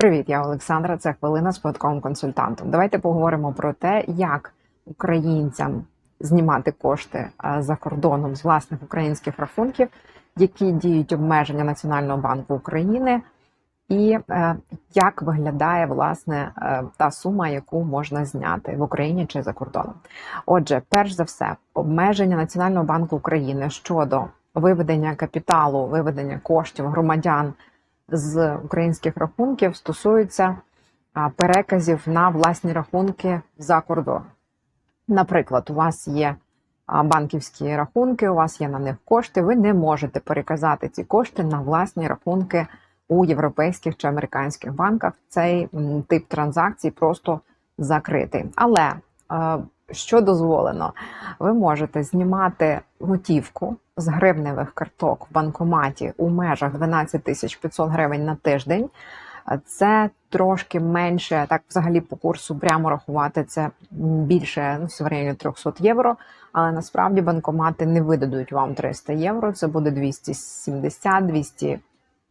Привіт, я Олександра. Це хвилина з податковим консультантом. Давайте поговоримо про те, як українцям знімати кошти е, за кордоном з власних українських рахунків, які діють обмеження Національного банку України, і е, як виглядає власне е, та сума, яку можна зняти в Україні чи за кордоном. Отже, перш за все, обмеження Національного банку України щодо виведення капіталу, виведення коштів громадян з українських рахунків стосуються переказів на власні рахунки за кордон. Наприклад, у вас є банківські рахунки, у вас є на них кошти, ви не можете переказати ці кошти на власні рахунки у європейських чи американських банках. Цей тип транзакцій просто закритий. Але що дозволено? Ви можете знімати готівку з гривневих карток в банкоматі у межах 12 500 гривень на тиждень. Це трошки менше, так взагалі по курсу прямо рахувати це більше ну, районі 300 євро. Але насправді банкомати не видадуть вам 300 євро. Це буде 270,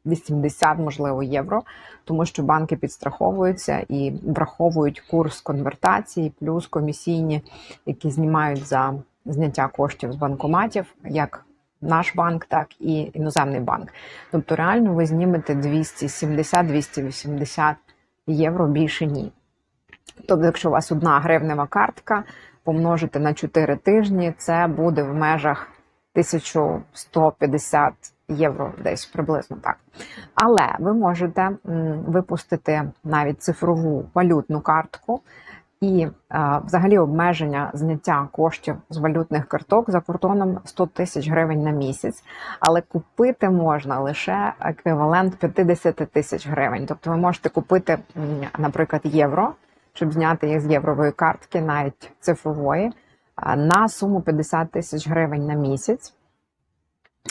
280, можливо, євро, тому що банки підстраховуються і враховують курс конвертації, плюс комісійні, які знімають за зняття коштів з банкоматів, як наш банк, так і іноземний банк. Тобто, реально ви знімете 270-280 євро більше ні. Тобто, якщо у вас одна гривнева картка, помножити на 4 тижні, це буде в межах 1150 євро, десь приблизно так. Але ви можете випустити навіть цифрову валютну картку. І е, взагалі обмеження зняття коштів з валютних карток за кордоном 100 тисяч гривень на місяць, але купити можна лише еквівалент 50 тисяч гривень. Тобто ви можете купити, наприклад, євро, щоб зняти їх з єврової картки, навіть цифрової, а, на суму 50 тисяч гривень на місяць.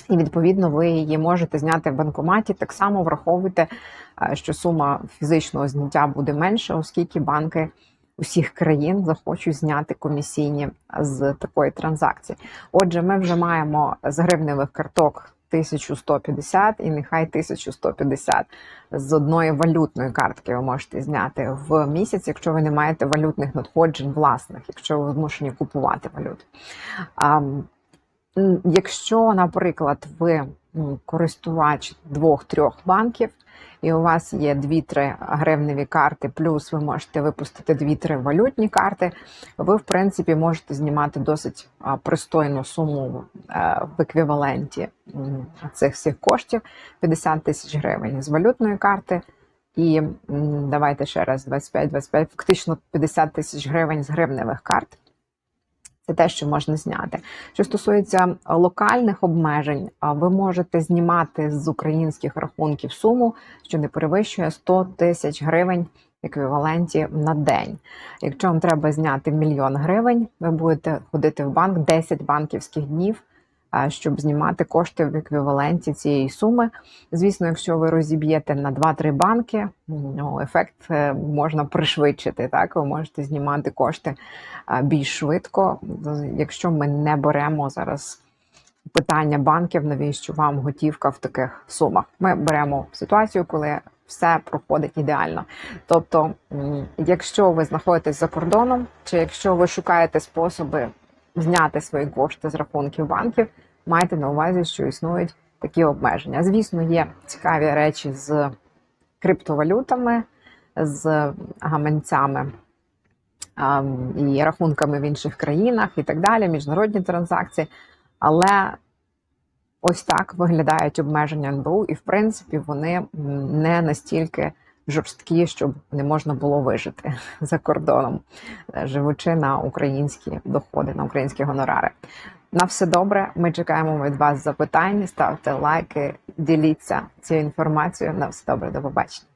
І відповідно ви її можете зняти в банкоматі. Так само враховуйте, е, що сума фізичного зняття буде менше, оскільки банки усіх країн захочуть зняти комісійні з такої транзакції. Отже, ми вже маємо з гривневих карток 1150 і нехай 1150 з одної валютної картки ви можете зняти в місяць, якщо ви не маєте валютних надходжень власних, якщо ви змушені купувати валюту. Якщо, наприклад, ви користувач двох-трьох банків, і у вас є 2-3 гривневі карти, плюс ви можете випустити 2-3 валютні карти, ви, в принципі, можете знімати досить пристойну суму е, в еквіваленті цих всіх коштів 50 тисяч гривень з валютної карти. І давайте ще раз 25-25, фактично 50 тисяч гривень з гривневих карт. Це те, що можна зняти. Що стосується локальних обмежень, ви можете знімати з українських рахунків суму, що не перевищує 100 тисяч гривень еквіваленті на день. Якщо вам треба зняти мільйон гривень, ви будете ходити в банк 10 банківських днів. Щоб знімати кошти в еквіваленті цієї суми. Звісно, якщо ви розіб'єте на 2-3 банки, ну, ефект е, можна пришвидшити. Так, ви можете знімати кошти більш швидко, якщо ми не беремо зараз питання банків, навіщо вам готівка в таких сумах. Ми беремо ситуацію, коли все проходить ідеально. Тобто, якщо ви знаходитесь за кордоном, чи якщо ви шукаєте способи зняти свої кошти з рахунків банків, майте на увазі, що існують такі обмеження. Звісно, є цікаві речі з криптовалютами, з гаманцями і рахунками в інших країнах і так далі, міжнародні транзакції. Але ось так виглядають обмеження НБУ, і в принципі вони не настільки жорсткі, щоб не можна було вижити за кордоном, е, живучи на українські доходи, на українські гонорари. На все добре. Ми чекаємо від вас запитань. Ставте лайки, діліться цією інформацією. На все добре, до побачення.